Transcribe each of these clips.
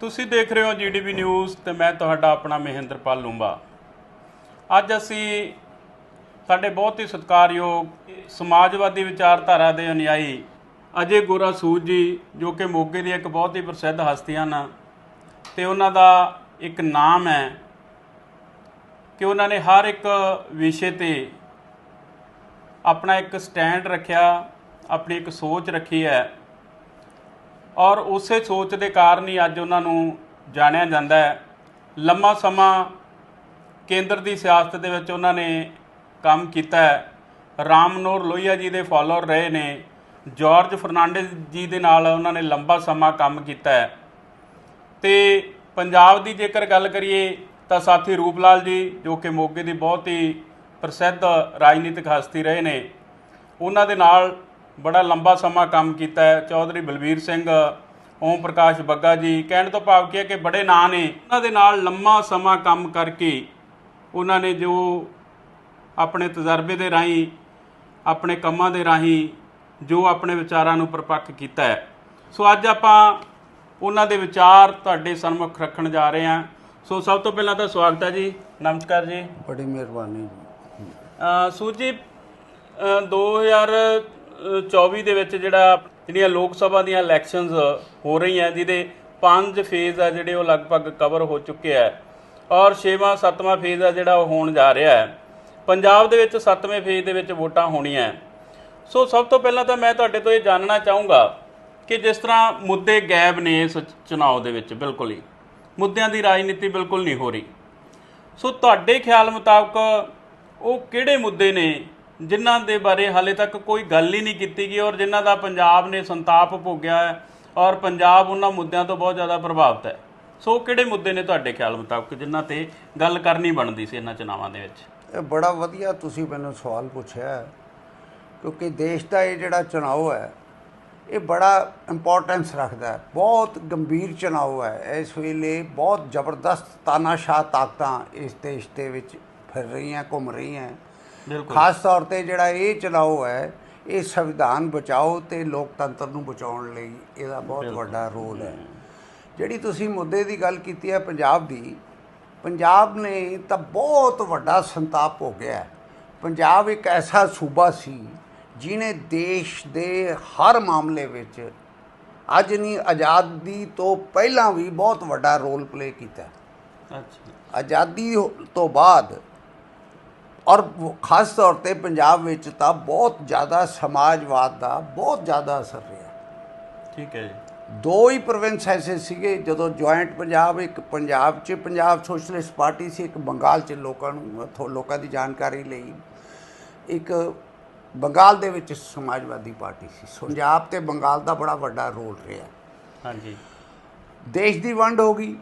ਤੁਸੀਂ ਦੇਖ ਰਹੇ ਹੋ ਜੀਡੀਪੀ ਨਿਊਜ਼ ਤੇ ਮੈਂ ਤੁਹਾਡਾ ਆਪਣਾ ਮਹਿੰਦਰਪਾਲ ਲੂੰਬਾ। ਅੱਜ ਅਸੀਂ ਸਾਡੇ ਬਹੁਤ ਹੀ ਸਤਿਕਾਰਯੋਗ ਸਮਾਜਵਾਦੀ ਵਿਚਾਰਧਾਰਾ ਦੇ ਅਨੁਯਾਈ ਅਜੇ ਗੋਰਾ ਸੂਦ ਜੀ, ਜੋ ਕਿ ਮੋਗੇ ਦੀ ਇੱਕ ਬਹੁਤ ਹੀ ਪ੍ਰਸਿੱਧ ਹਸਤੀ ਹਨ ਤੇ ਉਹਨਾਂ ਦਾ ਇੱਕ ਨਾਮ ਹੈ ਕਿ ਉਹਨਾਂ ਨੇ ਹਰ ਇੱਕ ਵਿਸ਼ੇ ਤੇ ਆਪਣਾ ਇੱਕ ਸਟੈਂਡ ਰੱਖਿਆ, ਆਪਣੀ ਇੱਕ ਸੋਚ ਰੱਖੀ ਹੈ। ਔਰ ਉਸੇ ਸੋਚ ਦੇ ਕਾਰਨ ਹੀ ਅੱਜ ਉਹਨਾਂ ਨੂੰ ਜਾਣਿਆ ਜਾਂਦਾ ਹੈ। ਲੰਮਾ ਸਮਾਂ ਕੇਂਦਰ ਦੀ ਸਿਆਸਤ ਦੇ ਵਿੱਚ ਉਹਨਾਂ ਨੇ ਕੰਮ ਕੀਤਾ ਹੈ। ਰਾਮ ਮਨੋਹਰ ਲੋਹੀਆ ਜੀ ਦੇ ਫਾਲੋਅਰ ਰਹੇ ਨੇ। ਜਾਰਜ ਫਰਨਾਂਡez ਜੀ ਦੇ ਨਾਲ ਉਹਨਾਂ ਨੇ ਲੰਬਾ ਸਮਾਂ ਕੰਮ ਕੀਤਾ ਹੈ। ਤੇ ਪੰਜਾਬ ਦੀ ਜੇਕਰ ਗੱਲ ਕਰੀਏ ਤਾਂ ਸਾਥੀ ਰੂਪਲਾਲ ਜੀ, ਜੋ ਕਿ ਮੋਗੇ ਦੀ ਬਹੁਤ ਹੀ ਪ੍ਰਸਿੱਧ ਰਾਜਨੀਤਿਕ ਹਸਤੀ ਰਹੇ ਨੇ, ਉਹਨਾਂ ਦੇ ਨਾਲ ਬੜਾ ਲੰਬਾ ਸਮਾਂ ਕੰਮ ਕੀਤਾ ਹੈ। ਚੌਧਰੀ ਬਲਬੀਰ ਸਿੰਘ ਓਮ ਪ੍ਰਕਾਸ਼ ਬੱਗਾ ਜੀ ਕਹਿਣ ਤੋਂ ਭਾਵ ਕੀ ਹੈ ਕਿ ਬੜੇ ਨਾਂ ਨੇ। ਉਹਨਾਂ ਦੇ ਨਾਲ ਲੰਮਾ ਸਮਾਂ ਕੰਮ ਕਰਕੇ ਉਹਨਾਂ ਨੇ ਜੋ ਆਪਣੇ ਤਜਰਬੇ ਦੇ ਰਾਹੀਂ ਆਪਣੇ ਕੰਮਾਂ ਦੇ ਰਾਹੀਂ ਜੋ ਆਪਣੇ ਵਿਚਾਰਾਂ ਨੂੰ ਪ੍ਰਪੱਕ ਕੀਤਾ ਹੈ। ਸੋ ਅੱਜ ਆਪਾਂ ਉਹਨਾਂ ਦੇ ਵਿਚਾਰ ਤੁਹਾਡੇ ਸਨਮੁਖ ਰੱਖਣ ਜਾ ਰਹੇ ਹਾਂ। ਸੋ ਸਭ ਤੋਂ ਪਹਿਲਾਂ ਤਾਂ ਸਵਾਗਤ ਹੈ ਜੀ। ਨਮਸਕਾਰ ਜੀ। ਬੜੀ ਮਿਹਰਬਾਨੀ ਜੀ। ਸੂਜੀ ਅ, 2024 ਦੇ ਵਿੱਚ ਜਿਹੜਾ ਜਿਹੜੀਆਂ ਲੋਕ ਸਭਾ ਦੀਆਂ ਇਲੈਕਸ਼ਨਸ ਹੋ ਰਹੀਆਂ, ਜਿਹਦੇ ਪੰਜ ਫੇਜ਼ ਆ ਜਿਹੜੇ ਉਹ ਲਗਭਗ ਕਵਰ ਹੋ ਚੁੱਕੇ ਆ। ਔਰ 6ਵਾਂ 7ਵਾਂ ਫੇਜ਼ ਆ ਜਿਹੜਾ ਉਹ ਹੋਣ ਜਾ ਰਿਹਾ ਹੈ। ਪੰਜਾਬ ਦੇ ਵਿੱਚ 7ਵੇਂ ਫੇਜ਼ ਦੇ ਵਿੱਚ ਵੋਟਾਂ ਹੋਣੀਆਂ। ਸੋ ਸਭ ਤੋਂ ਪਹਿਲਾਂ ਤਾਂ ਮੈਂ ਤੁਹਾਡੇ ਤੋਂ ਇਹ ਜਾਣਨਾ ਚਾਹੂੰਗਾ ਕਿ ਜਿਸ ਤਰ੍ਹਾਂ ਮੁੱਦੇ ਗਾਇਬ ਨੇ ਇਸ ਚੁਣਾਵ ਦੇ ਵਿੱਚ, ਬਿਲਕੁਲ ਹੀ। ਮੁੱਦਿਆਂ ਦੀ ਰਾਜਨੀਤੀ ਬਿਲਕੁਲ ਨਹੀਂ ਹੋ ਰਹੀ। ਸੋ ਤੁਹਾਡੇ ਖਿਆਲ ਮੁਤਾਬਕ ਉਹ ਕਿਹੜੇ ਮੁੱਦੇ ਨੇ ਜਿਨ੍ਹਾਂ ਦੇ ਬਾਰੇ ਹਾਲੇ ਤੱਕ ਕੋਈ ਗੱਲ ਹੀ ਨਹੀਂ ਕੀਤੀ ਗਈ ਔਰ ਜਿਨ੍ਹਾਂ ਦਾ ਪੰਜਾਬ ਨੇ ਸੰਤਾਪ ਭੋਗਿਆ ਹੈ ਔਰ ਪੰਜਾਬ ਉਹਨਾਂ ਮੁੱਦਿਆਂ ਤੋਂ ਬਹੁਤ ਜ਼ਿਆਦਾ ਪ੍ਰਭਾਵਿਤ ਹੈ। ਸੋ ਉਹ ਕਿਹੜੇ ਮੁੱਦੇ ਨੇ ਤੁਹਾਡੇ ਖਿਆਲ ਮੁਤਾਬਕ ਜਿਨ੍ਹਾਂ ਤੇ ਗੱਲ ਕਰਨੀ ਬਣਦੀ ਸੀ ਇਹਨਾਂ ਚੁਣਾਵਾਂ ਦੇ ਵਿੱਚ? ਇਹ ਬੜਾ ਵਧੀਆ ਤੁਸੀਂ ਮੈਨੂੰ ਸਵਾਲ ਪੁੱਛਿਆ ਕਿਉਂਕਿ ਦੇਸ਼ ਦਾ ਇਹ ਜਿਹੜਾ ਚੁਣਾਵ ਹੈ, ਇਹ ਬੜਾ ਇੰਪੋਰਟੈਂਸ ਰੱਖਦਾ ਹੈ, ਬਹੁਤ ਗੰਭੀਰ ਚੁਣਾਵ ਹੈ। ਇਸ ਵੇਲੇ ਬਹੁਤ ਜ਼ਬਰਦਸਤ ਤਾਨਾਸ਼ਾਹ ਤਾਕਤਾਂ ਇਸ ਦੇਸ਼ ਦੇ ਵਿੱਚ ਫਿਰ ਰਹੀਆਂ, ਘੁੰਮ ਰਹੀਆਂ ਬਿਲਕੁਲ ਖਾਸ ਤੌਰ ਤੇ ਜਿਹੜਾ ਇਹ ਚੁਣਾਵ ਹੈ ਇਹ ਸੰਵਿਧਾਨ ਬਚਾਓ ਤੇ ਲੋਕਤੰਤਰ ਨੂੰ ਬਚਾਉਣ ਲਈ ਇਹਦਾ ਬਹੁਤ ਵੱਡਾ ਰੋਲ ਹੈ ਜਿਹੜੀ ਤੁਸੀਂ ਮੁੱਦੇ ਦੀ ਗੱਲ ਕੀਤੀ ਹੈ ਪੰਜਾਬ ਦੀ ਪੰਜਾਬ ਨੇ ਤਾਂ ਬਹੁਤ ਵੱਡਾ ਸੰਤਾਪ ਹੋ ਗਿਆ ਹੈ। ਪੰਜਾਬ ਇੱਕ ਐਸਾ ਸੂਬਾ ਸੀ ਜਿਨੇ ਦੇਸ਼ ਦੇ ਹਰ ਮਾਮਲੇ ਵਿੱਚ ਅੱਜ ਨਹੀਂ ਆਜ਼ਾਦੀ ਤੋਂ ਪਹਿਲਾਂ ਵੀ ਬਹੁਤ ਵੱਡਾ ਰੋਲ ਪਲੇ ਕੀਤਾ। ਅੱਛਾ ਆਜ਼ਾਦੀ ਤੋਂ ਬਾਅਦ ਔਰ ਖਾਸ ਤੌਰ ਤੇ ਪੰਜਾਬ ਵਿੱਚ ਤਾਂ ਬਹੁਤ ਜ਼ਿਆਦਾ ਸਮਾਜਵਾਦ ਦਾ ਬਹੁਤ ਜ਼ਿਆਦਾ ਅਸਰ ਰਿਹਾ। ਠੀਕ ਹੈ ਜੀ। ਦੋ ਹੀ ਪ੍ਰੋਵਿੰਸ ਐਸੇ ਸੀਗੇ ਜਦੋਂ ਜੁਆਇੰਟ ਪੰਜਾਬ ਇੱਕ ਪੰਜਾਬ 'ਚ ਪੰਜਾਬ ਸੋਸ਼ਲਿਸਟ ਪਾਰਟੀ ਸੀ ਇੱਕ ਬੰਗਾਲ 'ਚ ਲੋਕਾਂ ਨੂੰ ਲੋਕਾਂ ਦੀ ਜਾਣਕਾਰੀ ਲਈ। ਇੱਕ ਬੰਗਾਲ ਦੇ ਵਿੱਚ ਸਮਾਜਵਾਦੀ ਪਾਰਟੀ ਸੀ। ਪੰਜਾਬ ਤੇ ਬੰਗਾਲ ਦਾ ਬੜਾ ਵੱਡਾ ਰੋਲ ਰਿਹਾ। ਹਾਂਜੀ। ਦੇਸ਼ ਦੀ ਵੰਡ ਹੋ ਗਈ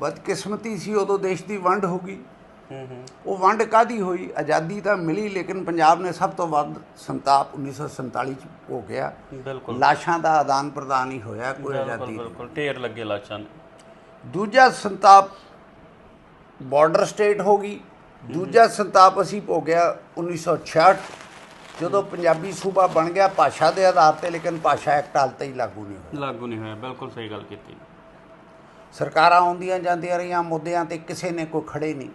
ਬਦਕਿਸਮਤੀ ਸੀ ਉਦੋਂ ਦੇਸ਼ ਦੀ ਵੰਡ ਹੋ ਗਈ। ਉਹ ਵੰਡ ਕਾਦੀ ਹੋਈ? ਆਜ਼ਾਦੀ ਤਾਂ ਮਿਲੀ ਲੇਕਿਨ ਪੰਜਾਬ ਨੇ ਸਭ ਤੋਂ ਵੱਧ ਸੰਤਾਪ 1947 ਚ ਹੋ ਗਿਆ। ਬਿਲਕੁਲ। ਲਾਸ਼ਾਂ ਦਾ ਆਦਾਨ ਪ੍ਰਦਾਨ ਹੀ ਹੋਇਆ ਕੋਈ ਆਜ਼ਾਦੀ ਬਿਲਕੁਲ। ਢੇਰ ਲੱਗੇ ਲਾਸ਼ਾਂ ਨੇ। ਦੂਜਾ ਸੰਤਾਪ ਬਾਰਡਰ ਸਟੇਟ ਹੋ ਗਈ। ਦੂਜਾ ਸੰਤਾਪ ਅਸੀਂ ਭੋਗਿਆ 1966 ਜਦੋਂ ਪੰਜਾਬੀ ਸੂਬਾ ਬਣ ਗਿਆ ਭਾਸ਼ਾ ਦੇ ਆਧਾਰ ਤੇ ਲੇਕਿਨ ਭਾਸ਼ਾ ਐਕਟ ਹਾਲ ਤੱਕ ਹੀ ਲਾਗੂ ਨਹੀਂ ਹੋਇਆ ਲਾਗੂ ਨਹੀਂ ਹੋਇਆ ਬਿਲਕੁਲ ਸਹੀ ਗੱਲ ਕੀਤੀ। ਸਰਕਾਰਾਂ ਆਉਂਦੀਆਂ ਜਾਂਦੀਆਂ ਰਹੀਆਂ ਮੁੱਦਿਆਂ ਤੇ ਕਿਸੇ ਨੇ ਕੋਈ ਖੜੇ ਨਹੀਂ।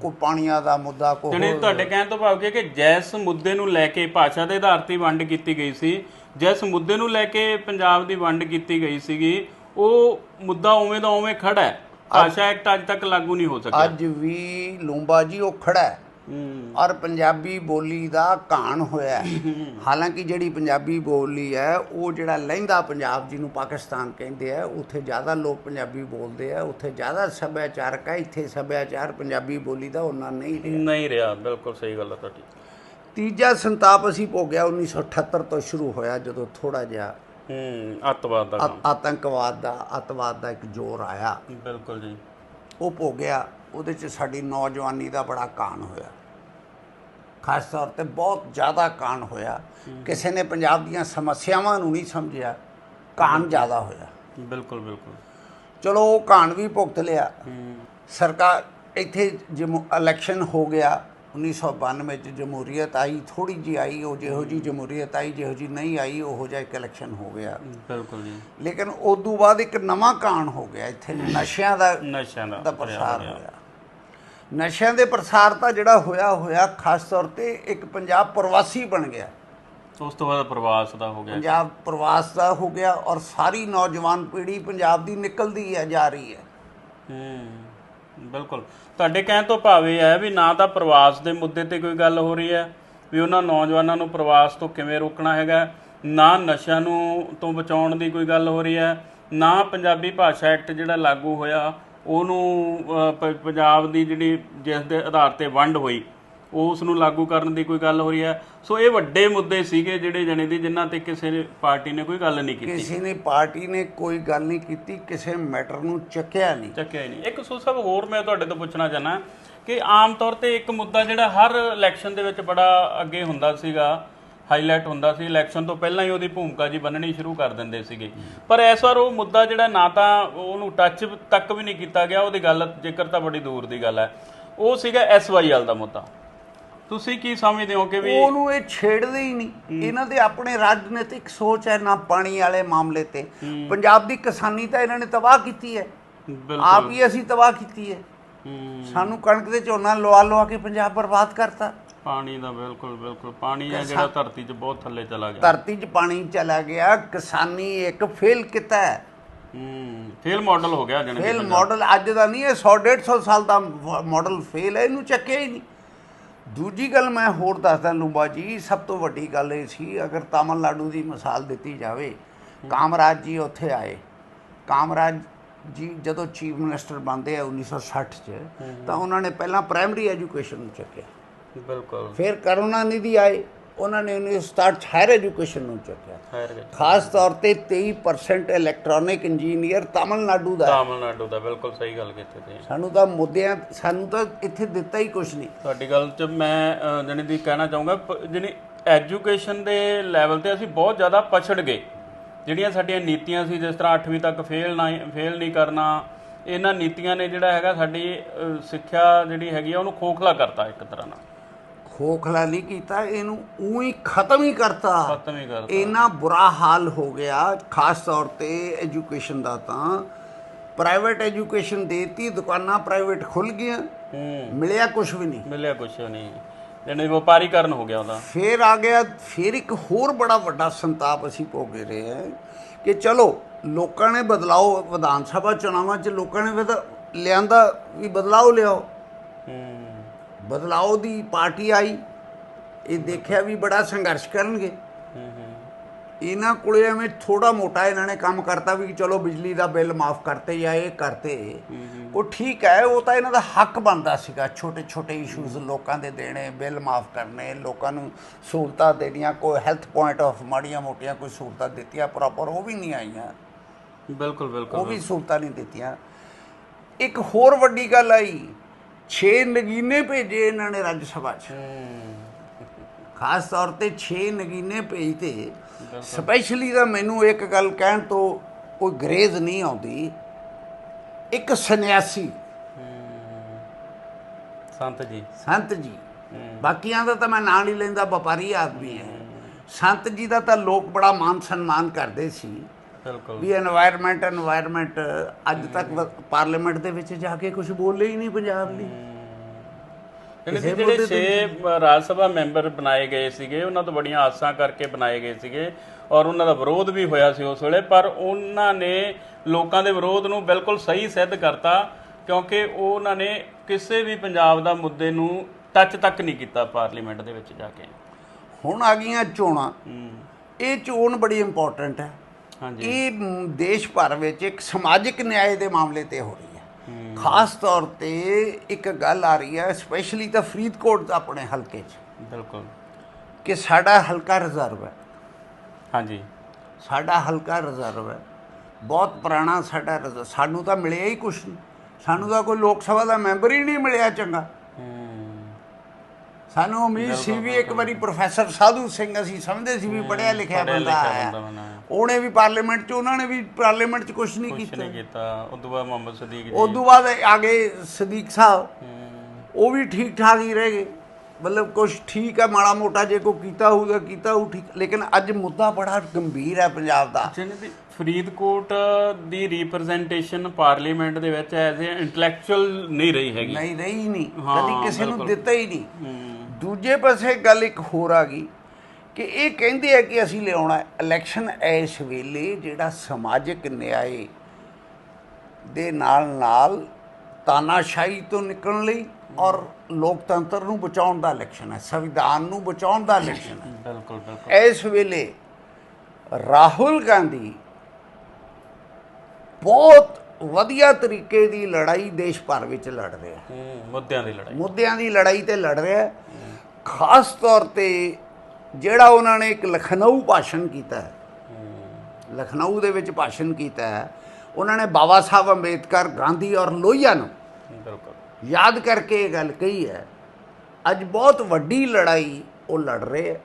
ਕੋਈ ਪਾਣੀਆਂ ਦਾ ਮੁੱਦਾ ਕੋਈ ਜਣੇ ਤੁਹਾਡੇ ਕਹਿਣ ਤੋਂ ਭਾਵ ਕੀ ਜਿਸ ਮੁੱਦੇ ਨੂੰ ਲੈ ਕੇ ਭਾਸ਼ਾ ਦੇ ਆਧਾਰ ਤੇ ਵੰਡ ਕੀਤੀ ਗਈ ਸੀ ਜਿਸ ਮੁੱਦੇ ਨੂੰ ਲੈ ਕੇ ਪੰਜਾਬ ਦੀ ਵੰਡ ਕੀਤੀ ਗਈ ਸੀਗੀ ਉਹ ਮੁੱਦਾ ਉਵੇਂ ਦਾ ਉਵੇਂ ਖੜਾ ਹੈ। ਭਾਸ਼ਾ ਐਕਟ ਅੱਜ ਤੱਕ ਲਾਗੂ ਨਹੀਂ ਹੋ ਸਕਿਆ। ਅੱਜ ਵੀ ਲੂੰਬਾ ਜੀ ਉਹ ਖੜਾ ਹੂੰ। ਔਰ ਪੰਜਾਬੀ ਬੋਲੀ ਦਾ ਘਾਣ ਹੋਇਆ। ਹਾਲਾਂਕਿ ਜਿਹੜੀ ਪੰਜਾਬੀ ਬੋਲੀ ਹੈ ਉਹ ਜਿਹੜਾ ਲਹਿੰਦਾ ਪੰਜਾਬ ਜਿਹਨੂੰ ਪਾਕਿਸਤਾਨ ਕਹਿੰਦੇ ਆ ਉੱਥੇ ਜ਼ਿਆਦਾ ਲੋਕ ਪੰਜਾਬੀ ਬੋਲਦੇ ਆ ਉੱਥੇ ਜ਼ਿਆਦਾ ਸੱਭਿਆਚਾਰਕ ਹੈ ਇੱਥੇ ਸੱਭਿਆਚਾਰ ਪੰਜਾਬੀ ਬੋਲੀ ਦਾ ਉਹਨਾਂ ਨਹੀਂ ਰਿਹਾ। ਨਹੀਂ ਰਿਹਾ ਬਿਲਕੁਲ ਸਹੀ ਗੱਲ ਹੈ ਤੁਹਾਡੀ। ਤੀਜਾ ਸੰਤਾਪ ਅਸੀਂ ਭੋਗਿਆ 1978 ਤੋਂ ਸ਼ੁਰੂ ਹੋਇਆ ਜਦੋਂ ਥੋੜਾ ਜਿਹਾ ਹੂੰ ਅੱਤਵਾਦ ਦਾ ਆਤੰਕਵਾਦ ਦਾ ਅੱਤਵਾਦ ਦਾ ਇੱਕ ਜ਼ੋਰ ਆਇਆ। ਬਿਲਕੁਲ ਜੀ। ਉਹ ਭੋਗਿਆ ਉਹਦੇ 'ਚ ਸਾਡੀ ਨੌਜਵਾਨੀ ਦਾ ਬੜਾ ਕਾਣ ਹੋਇਆ। ਖਾਸ ਤੌਰ ਤੇ ਬਹੁਤ ਜ਼ਿਆਦਾ ਕਾਣ ਹੋਇਆ। ਕਿਸੇ ਨੇ ਪੰਜਾਬ ਦੀਆਂ ਸਮੱਸਿਆਵਾਂ ਨੂੰ ਨਹੀਂ ਸਮਝਿਆ ਕਾਣ ਜ਼ਿਆਦਾ ਹੋਇਆ। ਬਿਲਕੁਲ ਬਿਲਕੁਲ। ਚਲੋ ਉਹ ਕਾਣ ਵੀ ਭੁਗਤ ਲਿਆ। ਸਰਕਾਰ ਇੱਥੇ ਜਿਵੇਂ ਇਲੈਕਸ਼ਨ ਹੋ ਗਿਆ। 1992 ਚ ਜਮਹੂਰੀਅਤ ਆਈ ਥੋੜੀ ਜੀ ਆਈ ਉਹ ਜਿਹੋ ਜੀ ਜਮਹੂਰੀਅਤ ਆਈ ਜਿਹੋ ਜੀ ਨਹੀਂ ਆਈ ਉਹੋ ਜਿਹਾ ਇੱਕ ਇਲੈਕਸ਼ਨ ਹੋ ਗਿਆ। ਬਿਲਕੁਲ ਜੀ। ਲੇਕਿਨ ਉਸ ਤੋਂ ਬਾਅਦ ਇੱਕ ਨਵਾਂ ਕਾਂਡ ਹੋ ਗਿਆ ਇੱਥੇ। ਨਸ਼ਿਆਂ ਦਾ ਨਸ਼ਿਆਂ ਦਾ ਦਾ ਪ੍ਰਸਾਰ ਹੋਇਆ। ਨਸ਼ਿਆਂ ਦੇ ਪ੍ਰਸਾਰ ਤਾਂ ਜਿਹੜਾ ਹੋਇਆ ਹੋਇਆ ਖਾਸ ਤੌਰ ਤੇ ਇੱਕ ਪੰਜਾਬ ਪ੍ਰਵਾਸੀ ਬਣ ਗਿਆ। ਉਸ ਤੋਂ ਬਾਅਦ ਪ੍ਰਵਾਸ ਦਾ ਹੋ ਗਿਆ। ਪੰਜਾਬ ਪ੍ਰਵਾਸ ਦਾ ਹੋ ਗਿਆ ਔਰ ਸਾਰੀ ਨੌਜਵਾਨ ਪੀੜ੍ਹੀ ਪੰਜਾਬ ਦੀ ਨਿਕਲਦੀ ਹੈ ਜਾ ਰਹੀ ਹੈ। ਹੂੰ ਬਿਲਕੁਲ। ਤੁਹਾਡੇ ਕਹਿਣ ਤੋਂ ਭਾਵ ਇਹ ਹੈ ਵੀ ਨਾ ਤਾਂ ਪ੍ਰਵਾਸ ਦੇ ਮੁੱਦੇ ਤੇ ਕੋਈ ਗੱਲ ਹੋ ਰਹੀ ਹੈ ਵੀ ਉਹਨਾਂ ਨੌਜਵਾਨਾਂ ਨੂੰ ਪ੍ਰਵਾਸ ਤੋਂ ਕਿਵੇਂ ਰੋਕਣਾ ਹੈਗਾ ਨਾ ਨਸ਼ਿਆਂ ਨੂੰ ਤੋਂ ਬਚਾਉਣ ਦੀ ਕੋਈ ਗੱਲ ਹੋ ਰਹੀ ਹੈ ਨਾ ਪੰਜਾਬੀ ਭਾਸ਼ਾ ਐਕਟ ਜਿਹੜਾ ਲਾਗੂ ਹੋਇਆ ਉਹਨੂੰ ਪੰਜਾਬ ਦੀ ਜਿਹੜੀ ਜਿਸ ਦੇ ਆਧਾਰ ਤੇ ਵੰਡ ਹੋਈ ਉਸ ਨੂੰ ਲਾਗੂ ਕਰਨ ਦੀ ਕੋਈ ਗੱਲ ਹੋ ਰਹੀ ਹੈ। ਸੋ ਇਹ ਵੱਡੇ ਮੁੱਦੇ ਸੀਗੇ ਜਿਹੜੇ ਜਣੇ ਦੀ ਜਿਨ੍ਹਾਂ ਤੇ ਕਿਸੇ ਪਾਰਟੀ ਨੇ ਕੋਈ ਗੱਲ ਨਹੀਂ ਕੀਤੀ। ਕਿਸੇ ਨੇ ਪਾਰਟੀ ਨੇ ਕੋਈ ਗੱਲ ਨਹੀਂ ਕੀਤੀ ਕਿਸੇ ਮੈਟਰ ਨੂੰ ਚੱਕਿਆ ਨਹੀਂ। ਚੱਕਿਆ ਨਹੀਂ। ਇੱਕ ਸੋ ਸਭ ਹੋਰ ਮੈਂ ਤੁਹਾਡੇ ਤੋਂ ਪੁੱਛਣਾ ਚਾਹਨਾ ਕਿ ਆਮ ਤੌਰ ਤੇ ਇੱਕ ਮੁੱਦਾ ਜਿਹੜਾ ਹਰ ਇਲੈਕਸ਼ਨ ਦੇ ਵਿੱਚ ਬੜਾ ਅੱਗੇ ਹੁੰਦਾ ਸੀਗਾ ਹਾਈਲਾਈਟ ਹੁੰਦਾ ਸੀ ਇਲੈਕਸ਼ਨ ਤੋਂ ਪਹਿਲਾਂ ਹੀ ਉਹਦੀ ਭੂਮਿਕਾ ਜੀ ਬੰਨਣੀ ਸ਼ੁਰੂ ਕਰ ਦਿੰਦੇ ਸੀਗੇ। ਪਰ ਇਸ ਵਾਰ ਉਹ ਮੁੱਦਾ ਜਿਹੜਾ ਨਾ ਤਾਂ ਉਹਨੂੰ ਟੱਚ ਤੱਕ ਵੀ ਨਹੀਂ ਕੀਤਾ ਗਿਆ ਉਹਦੀ ਗੱਲ ਜ਼ਿਕਰ ਤਾਂ ਬੜੀ ਦੂਰ ਦੀ ਗੱਲ ਹੈ। ਉਹ ਸੀਗਾ ਐਸਵਾਈਐਲ ਦਾ ਮੁੱਦਾ। ਤੁਸੀਂ ਕੀ ਸਮਝਦੇ ਹੋ ਕਿ ਵੀ ਉਹਨੂੰ ਇਹ ਛੇੜਦੇ ਹੀ ਨਹੀਂ। ਇਹਨਾਂ ਦੇ ਆਪਣੇ ਰਾਜਨੀਤਿਕ ਸੋਚ ਹੈ ਨਾ ਪਾਣੀ ਵਾਲੇ ਮਾਮਲੇ ਤੇ। ਪੰਜਾਬ ਦੀ ਕਿਸਾਨੀ ਤਾਂ ਇਹਨਾਂ ਨੇ ਤਬਾਹ ਕੀਤੀ ਹੈ। ਆਪ ਹੀ ਅਸੀਂ ਤਬਾਹ ਕੀਤੀ ਹੂੰ, ਸਾਨੂੰ ਕਣਕ ਦੇ ਝੋਨਾ ਲਵਾ ਲਵਾ ਕੇ ਪੰਜਾਬ ਬਰਬਾਦ ਕਰਤਾ। ਪਾਣੀ ਦਾ ਬਿਲਕੁਲ ਬਿਲਕੁਲ। ਪਾਣੀ ਹੈ ਜਿਹੜਾ ਧਰਤੀ 'ਚ ਬਹੁਤ ਥੱਲੇ ਚਲਾ ਗਿਆ। ਧਰਤੀ 'ਚ ਪਾਣੀ ਚਲਾ ਗਿਆ ਕਿਸਾਨੀ ਇੱਕ ਫੇਲ ਕੀਤਾ ਹੈ। ਹੂੰ ਫੇਲ ਮਾਡਲ ਹੋ ਗਿਆ ਜਣੇ ਫੇਲ ਮਾਡਲ ਅੱਜ ਦਾ ਨਹੀਂ ਇਹ 100 150 ਸਾਲ ਦਾ ਮਾਡਲ ਫੇਲ ਹੈ ਇਹਨੂੰ ਚੱਕਿਆ ਹੀ ਨਹੀਂ। ਦੂਜੀ ਗੱਲ ਮੈਂ ਹੋਰ ਦੱਸਦਾ ਲੂੰਬਾ ਜੀ ਸਭ ਤੋਂ ਵੱਡੀ ਗੱਲ ਇਹ ਸੀ ਅਗਰ ਤਾਮਿਲਨਾਡੂ ਦੀ ਮਿਸਾਲ ਦਿੱਤੀ ਜਾਵੇ ਕਾਮਰਾਜ ਜੀ ਉੱਥੇ ਆਏ। ਕਾਮਰਾਜ ਜੀ ਜਦੋਂ ਚੀਫ ਮਿਨਿਸਟਰ ਬਣਦੇ ਆ 1960 ਚ ਤਾਂ ਉਹਨਾਂ ਨੇ ਪਹਿਲਾਂ ਪ੍ਰਾਇਮਰੀ ਐਜੂਕੇਸ਼ਨ ਨੂੰ ਚੱਕਿਆ। ਬਿਲਕੁਲ। ਫਿਰ ਕਰੁਣਾ ਨਿਧੀ ਆਏ ਉਹਨਾਂ ਨੇ 1967 ਚ ਹਾਇਰ ਐਜੂਕੇਸ਼ਨ ਨੂੰ ਚੱਕਿਆ। ਖਾਸ ਤੌਰ ਤੇ 23% ਇਲੈਕਟ੍ਰੋਨਿਕ ਇੰਜੀਨੀਅਰ ਤਾਮਿਲਨਾਡੂ ਦਾ। ਤਾਮਿਲਨਾਡੂ ਦਾ ਬਿਲਕੁਲ ਸਹੀ ਗੱਲ ਕੀਤੀ ਤੁਸੀਂ। ਸਾਨੂੰ ਤਾਂ ਮੁੱਦਿਆਂ ਸਾਨੂੰ ਤਾਂ ਇੱਥੇ ਦਿੱਤਾ ਹੀ ਕੁਝ ਨਹੀਂ। ਤੁਹਾਡੀ ਗੱਲ 'ਚ ਮੈਂ ਜਾਣੀ ਦੀ ਕਹਿਣਾ ਚਾਹੂੰਗਾ ਜਾਣੀ ਐਜੂਕੇਸ਼ਨ ਦੇ ਲੈਵਲ ਤੇ ਅਸੀਂ ਬਹੁਤ ਜ਼ਿਆਦਾ ਪਛੜ ਗਏ। ਜਿਹੜੀਆਂ ਸਾਡੀਆਂ ਨੀਤੀਆਂ ਸੀ ਜਿਸ ਤਰ੍ਹਾਂ 8ਵੀਂ ਤੱਕ ਫੇਲ ਨਾ ਫੇਲ ਨਹੀਂ ਕਰਨਾ ਇਹਨਾਂ ਨੀਤੀਆਂ ਨੇ ਜਿਹੜਾ ਹੈਗਾ ਸਾਡੀ ਸਿੱਖਿਆ ਜਿਹੜੀ ਹੈਗੀ ਆ ਉਹਨੂੰ ਖੋਖਲਾ ਕਰਤਾ ਇੱਕ ਤਰ੍ਹਾਂ ਨਾਲ। ਖੋਖਲਾ ਨਹੀਂ ਕੀਤਾ ਇਹਨੂੰ ਉਹੀ ਖਤਮ ਹੀ ਕਰਤਾ। ਖਤਮ ਹੀ ਕਰਤਾ। ਇੰਨਾ ਬੁਰਾ ਹਾਲ ਹੋ ਗਿਆ ਖਾਸ ਤੌਰ ਤੇ ਐਜੂਕੇਸ਼ਨ ਦਾ ਤਾਂ। ਪ੍ਰਾਈਵੇਟ ਐਜੂਕੇਸ਼ਨ ਦੇਤੀ ਦੁਕਾਨਾਂ ਪ੍ਰਾਈਵੇਟ ਖੁੱਲ ਗਈਆਂ। ਮਿਲਿਆ ਕੁਝ ਵੀ ਨਹੀਂ। ਮਿਲਿਆ ਕੁਛ ਨਹੀਂ। ਜਾਣੀ ਵਪਾਰੀਕਰਨ ਹੋ ਗਿਆ ਉਹਦਾ। ਫਿਰ ਆ ਗਿਆ ਫਿਰ ਇੱਕ ਹੋਰ ਬੜਾ ਵੱਡਾ ਸੰਤਾਪ ਅਸੀਂ ਭੋਗੇ ਰਹੇ ਹਾਂ ਕਿ ਚਲੋ ਲੋਕਾਂ ਨੇ ਬਦਲਾਓ ਵਿਧਾਨ ਸਭਾ ਚੁਣਾਵਾਂ 'ਚ ਲੋਕਾਂ ਨੇ ਲਿਆਂਦਾ ਵੀ ਬਦਲਾਓ ਲਿਆਓ। ਹੂੰ। ਬਦਲਾਓ ਦੀ ਪਾਰਟੀ ਆਈ। ਇਹ ਦੇਖਿਆ ਵੀ ਬੜਾ ਸੰਘਰਸ਼ ਕਰਨਗੇ। ਹੂੰ ਹੂੰ ਇਹਨਾਂ ਕੋਲੇ ਐਵੇਂ ਥੋੜਾ ਮੋਟਾ ਇਹਨਾਂ ਨੇ ਕੰਮ ਕਰਤਾ ਵੀ ਚਲੋ ਬਿਜਲੀ ਦਾ ਬਿੱਲ ਮਾਫ ਕਰਤੇ ਜਾਂ ਇਹ ਕਰਤੇ। ਉਹ ਠੀਕ ਹੈ ਉਹ ਤਾਂ ਇਹਨਾਂ ਦਾ ਹੱਕ ਬਣਦਾ ਸੀਗਾ। ਛੋਟੇ ਛੋਟੇ ਇਸ਼ੂਜ਼ ਲੋਕਾਂ ਦੇ ਦੇਣੇ ਬਿੱਲ ਮਾਫ ਕਰਨੇ ਲੋਕਾਂ ਨੂੰ ਸਹੂਲਤਾਂ ਦੇਣੀਆਂ ਕੋਈ ਹੈਲਥ ਪੁਆਇੰਟ ਆਫ ਮਾੜੀਆਂ ਮੋਟੀਆਂ ਕੋਈ ਸਹੂਲਤਾਂ ਦਿੱਤੀਆਂ ਪ੍ਰੋਪਰ ਉਹ ਵੀ ਨਹੀਂ ਆਈਆਂ। ਬਿਲਕੁਲ ਉਹ ਬਿਲਕੁਲ ਵੀ ਸਹੂਲਤਾਂ ਨਹੀਂ ਦਿੱਤੀਆਂ। ਇੱਕ ਹੋਰ ਵੱਡੀ ਗੱਲ ਆਈ। 6 ਨਗੀਨੇ ਭੇਜੇ ਇਹਨਾਂ ਨੇ ਰਾਜ ਸਭਾ 'ਚ। ਖਾਸ ਤੌਰ ਤੇ 6 ਨਗੀਨੇ ਭੇਜਤੇ। ਸਪੈਸ਼ਲੀ ਤਾਂ ਮੈਨੂੰ ਇੱਕ ਗੱਲ ਕਹਿਣ ਤੋਂ ਕੋਈ ਗਰੇਜ਼ ਨਹੀਂ ਆਉਂਦੀ। ਇੱਕ ਸੰਨਿਆਸੀ। ਸੰਤ ਜੀ। ਸੰਤ ਜੀ। ਬਾਕੀਆਂ ਦਾ ਤਾਂ ਮੈਂ ਨਾਂ ਨਹੀਂ ਲੈਂਦਾ ਵਪਾਰੀ ਆਦਮੀ ਹੈ। ਸੰਤ ਜੀ ਦਾ ਤਾਂ ਲੋਕ ਬੜਾ ਮਾਨ ਸਨਮਾਨ ਕਰਦੇ ਸੀ। ਵੀ এনवायरमेंट এনवायरमेंट ਅੱਜ ਤੱਕ ਪਾਰਲੀਮੈਂਟ ਦੇ ਵਿੱਚ ਜਾ ਕੇ ਕੁਝ ਬੋਲੇ ਹੀ ਨਹੀਂ ਪੰਜਾਬ ਦੀ। ਜਿਹੜੇ 6 ਰਾਜ ਸਭਾ ਮੈਂਬਰ ਬਣਾਏ ਗਏ ਸੀਗੇ ਉਹਨਾਂ ਤੋਂ ਬੜੀਆਂ ਆਸਾਂ ਕਰਕੇ ਬਣਾਏ ਗਏ ਸੀਗੇ ਔਰ ਉਹਨਾਂ ਦਾ ਵਿਰੋਧ ਵੀ ਹੋਇਆ ਸੀ ਉਸ ਵੇਲੇ ਪਰ ਉਹਨਾਂ ਨੇ ਲੋਕਾਂ ਦੇ ਵਿਰੋਧ ਨੂੰ ਬਿਲਕੁਲ ਸਹੀ ਸਿੱਧ ਕਰਤਾ ਕਿਉਂਕਿ ਉਹਨਾਂ ਨੇ ਕਿਸੇ ਵੀ ਪੰਜਾਬ ਦਾ ਮੁੱਦੇ ਨੂੰ ਟੱਚ ਤੱਕ ਨਹੀਂ ਕੀਤਾ ਪਾਰਲੀਮੈਂਟ ਦੇ ਵਿੱਚ ਜਾ ਕੇ। ਹੁਣ ਆ ਗਈਆਂ ਚੋਣਾਂ। ਇਹ ਚੋਣ ਬੜੀ ਇੰਪੋਰਟੈਂਟ ਹੈ। ਇਹ ਦੇਸ਼ ਭਰ ਵਿੱਚ ਇੱਕ ਸਮਾਜਿਕ ਨਿਆਂ ਦੇ ਮਾਮਲੇ ਤੇ ਹੋ ਰਹੀ ਹੈ। ਖਾਸ ਤੌਰ ਤੇ ਇੱਕ ਗੱਲ ਆ ਰਹੀ ਹੈ ਸਪੈਸ਼ਲੀ ਤਾਂ ਫਰੀਦਕੋਟ ਆਪਣੇ ਹਲਕੇ 'ਚ। ਬਿਲਕੁਲ। ਕਿ ਸਾਡਾ ਹਲਕਾ ਰਿਜ਼ਰਵ ਹੈ। ਹਾਂਜੀ। ਸਾਡਾ ਹਲਕਾ ਰਿਜ਼ਰਵ ਹੈ। ਬਹੁਤ ਪੁਰਾਣਾ ਸਾਡਾ ਸਾਨੂੰ ਤਾਂ ਮਿਲਿਆ ਹੀ ਕੁਛ ਨਹੀਂ। ਸਾਨੂੰ ਤਾਂ ਕੋਈ ਲੋਕ ਸਭਾ ਦਾ ਮੈਂਬਰ ਹੀ ਨਹੀਂ ਮਿਲਿਆ ਚੰਗਾ। ਸਾਨੂੰ ਉਮੀਦ ਸੀ ਵੀ ਇੱਕ ਵਾਰੀ ਪ੍ਰੋਫੈਸਰ ਸਾਧੂ ਸਿੰਘ ਅਸੀਂ ਸਮਝਦੇ ਸੀ ਵੀ ਪੜਿਆ ਲਿਖਿਆ ਬੰਦਾ ਬਣਾਇਆ। ਉਹਨੇ ਵੀ ਪਾਰਲੀਮੈਂਟ 'ਚ ਉਹਨਾਂ ਨੇ ਵੀ ਪਾਰਲੀਮੈਂਟ 'ਚ ਕੁਝ ਨਹੀਂ ਕੀਤਾ। ਨਹੀਂ ਕੀਤਾ। ਉਦੋਂ ਬਾਅਦ ਮੁਹੰਮਦ ਸਦੀਕ ਜੀ। ਉਦੋਂ ਬਾਅਦ ਆ ਗਏ ਸਦੀਕ ਸਾਹਿਬ ਹੂੰ। ਉਹ ਵੀ ਠੀਕ ਠਾਕ ਹੀ ਰਹਿ ਗਏ। ਮਤਲਬ ਕੁਝ ਠੀਕ ਹੈ ਮਾੜਾ ਮੋਟਾ ਜੇ ਕੋ ਕੀਤਾ ਹੋਊਗਾ ਕੀਤਾ ਹੋਊ ਠੀਕ। ਲੇਕਿਨ ਅੱਜ ਮੁੱਦਾ ਬੜਾ ਗੰਭੀਰ ਹੈ ਪੰਜਾਬ ਦਾ। ਫਰੀਦਕੋਟ ਦੀ ਰਿਪਰੈਜ਼ੈਂਟੇਸ਼ਨ ਪਾਰਲੀਮੈਂਟ ਦੇ ਵਿੱਚ ਐਜ਼ ਅ ਇੰਟੈਲੈਕਚੁਅਲ ਨਹੀਂ ਰਹੀ ਹੈਗੀ। ਨਹੀਂ ਰਹੀ ਨਹੀਂ। ਹਾਂ, ਕਦੀ ਕਿਸੇ ਨੂੰ। ਦਿੱਤਾ ਹੀ ਨਹੀਂ। ਹੂੰ। ਦੂਜੇ ਪਾਸੇ ਗੱਲ ਇੱਕ ਹੋਰ ਆ ਗਈ ਕਿ ਇਹ ਕਹਿੰਦੇ ਆ ਕਿ ਅਸੀਂ ਲਿਆਉਣਾ ਇਲੈਕਸ਼ਨ ਇਸ ਵੇਲੇ ਜਿਹੜਾ ਸਮਾਜਿਕ ਨਿਆਂ ਦੇ ਨਾਲ ਨਾਲ ਤਾਨਾਸ਼ਾਹੀ ਤੋਂ ਨਿਕਲਣ ਲਈ ਔਰ ਲੋਕਤੰਤਰ ਨੂੰ ਬਚਾਉਣ ਦਾ ਇਲੈਕਸ਼ਨ ਹੈ ਸੰਵਿਧਾਨ ਨੂੰ ਬਚਾਉਣ ਦਾ ਇਲੈਕਸ਼ਨ ਹੈ। ਬਿਲਕੁਲ ਬਿਲਕੁਲ। ਇਸ ਵੇਲੇ ਰਾਹੁਲ ਗਾਂਧੀ ਬਹੁਤ ਵਧੀਆ ਤਰੀਕੇ ਦੀ ਲੜਾਈ ਦੇਸ਼ ਭਰ ਵਿੱਚ ਲੜ ਰਿਹਾ ਹੂੰ ਮੁੱਦਿਆਂ ਦੀ ਲੜਾਈ। ਮੁੱਦਿਆਂ ਦੀ ਲੜਾਈ ਤੇ ਲੜ ਰਿਹਾ ਹੈ। ਖਾਸ ਤੌਰ ਤੇ ਜਿਹੜਾ ਉਹਨਾਂ ਨੇ ਇੱਕ ਲਖਨਊ ਭਾਸ਼ਣ ਕੀਤਾ ਹੈ ਲਖਨਊ ਦੇ ਵਿੱਚ ਭਾਸ਼ਣ ਕੀਤਾ ਹੈ ਉਹਨਾਂ ਨੇ ਬਾਬਾ ਸਾਹਿਬ ਅੰਬੇਦਕਰ ਗਾਂਧੀ ਔਰ ਲੋਹੀਆ ਨੂੰ ਬਿਲਕੁਲ। ਯਾਦ ਕਰਕੇ ਇਹ ਗੱਲ ਕਹੀ ਹੈ ਅੱਜ ਬਹੁਤ ਵੱਡੀ ਲੜਾਈ ਉਹ ਲੜ ਰਹੇ ਹੈ।